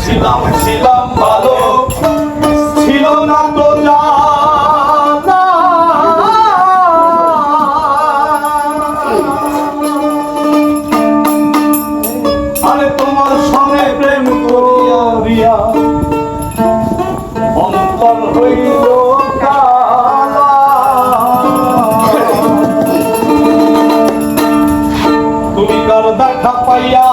ছিলাম ছিলাম ভালো। ছিল না তো তোমার সঙ্গে প্রেম করিয়া রিয়া অন্তর হইল তুমি কার দেখা পাইয়া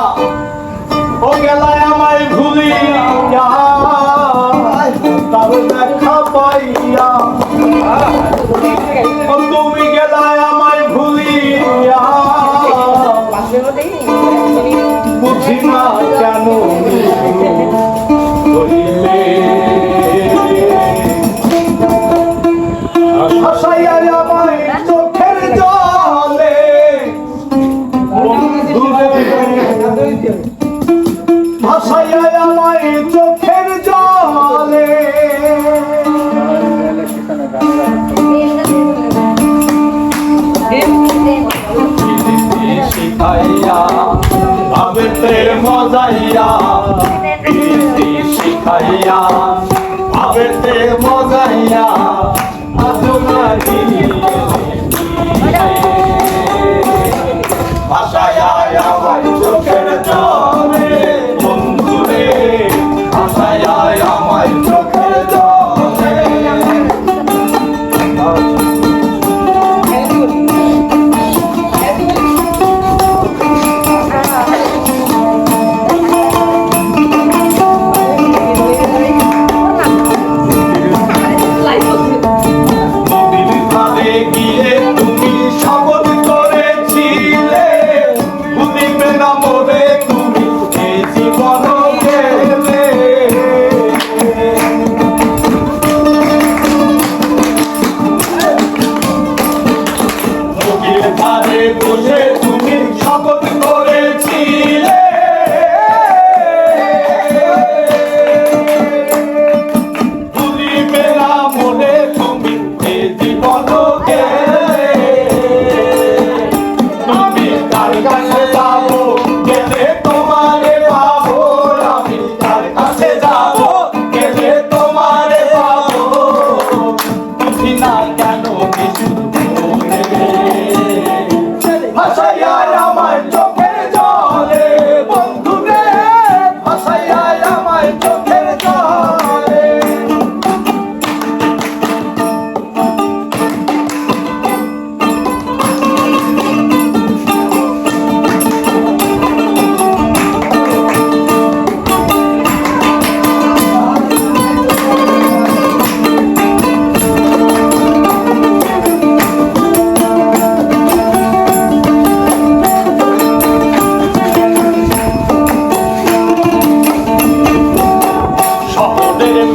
ও গেলায় আমায় ভুলিয়া তবে দেখা শিখাইয়া ভাবেতে মজাইয়া শিখাইয়া। ভাবেতে বসে তুমি শপথ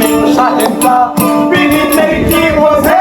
Ming Shahidla, Billy Lady was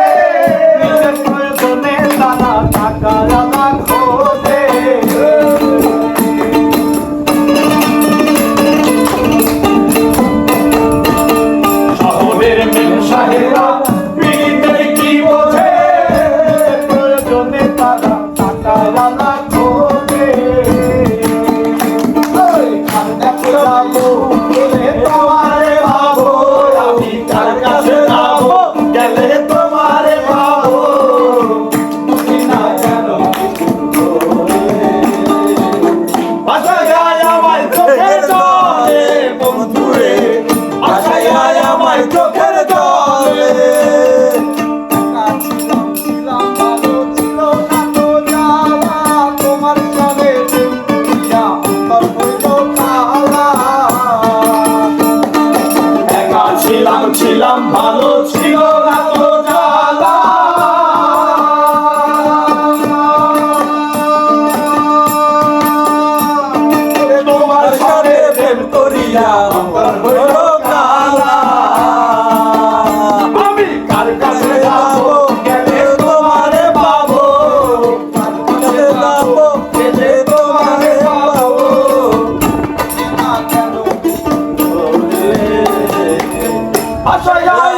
ছিলাম ছিলাম ভালো ছিল না তো তোমার সাথে প্রেম করিয়া 啊摔一